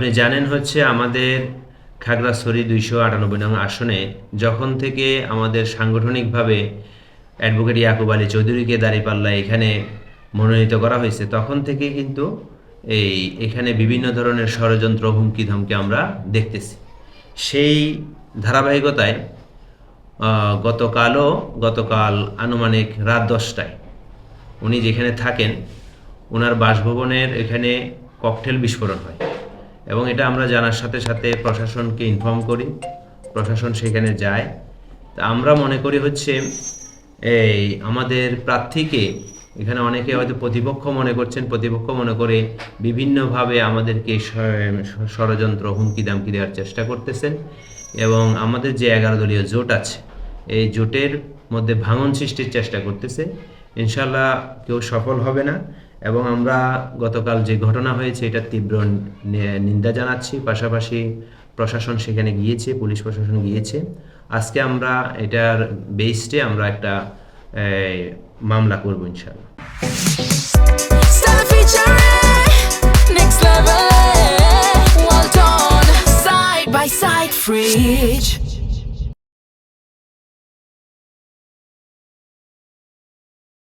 আপনি জানেন হচ্ছে আমাদের খাগড়াছড়ি দুইশো আটানব্বই নং আসনে যখন থেকে আমাদের সাংগঠনিকভাবে অ্যাডভোকেট ইয়াকুব আলী চৌধুরীকে দাঁড়িপাল্লা এখানে মনোনীত করা হয়েছে, তখন থেকে কিন্তু এই এখানে বিভিন্ন ধরনের ষড়যন্ত্র, হুমকি ধমকি আমরা দেখতেছি। সেই ধারাবাহিকতায় গতকালও, গতকাল আনুমানিক রাত দশটায় উনি যেখানে থাকেন ওনার বাসভবনের এখানে ককটেল বিস্ফোরণ হয়। এবং এটা আমরা জানার সাথে সাথে প্রশাসনকে ইনফর্ম করি। প্রশাসন সেখানে যায়। তা আমরা মনে করি হচ্ছে, এই আমাদের প্রার্থীকে এখানে অনেকে হয়তো প্রতিপক্ষ মনে করছেন, প্রতিপক্ষ মনে করে বিভিন্নভাবে আমাদেরকে ষড়যন্ত্র হুমকি দামকি দেওয়ার চেষ্টা করতেছেন এবং আমাদের যে এগারো দলীয় জোট আছে, এই জোটের মধ্যে ভাঙন সৃষ্টির চেষ্টা করতেছে। ইনশাল্লাহ কেউ সফল হবে না। এবং আমরা গতকাল যে ঘটনা হয়েছে, এটা তীব্র নিন্দা জানাচ্ছি। পাশাপাশি প্রশাসন সেখানে গিয়েছে, পুলিশ প্রশাসন গিয়েছে। আজকে আমরা এটার বেসডে আমরা একটা মামলা করব ইনশাল্লাহ fridge.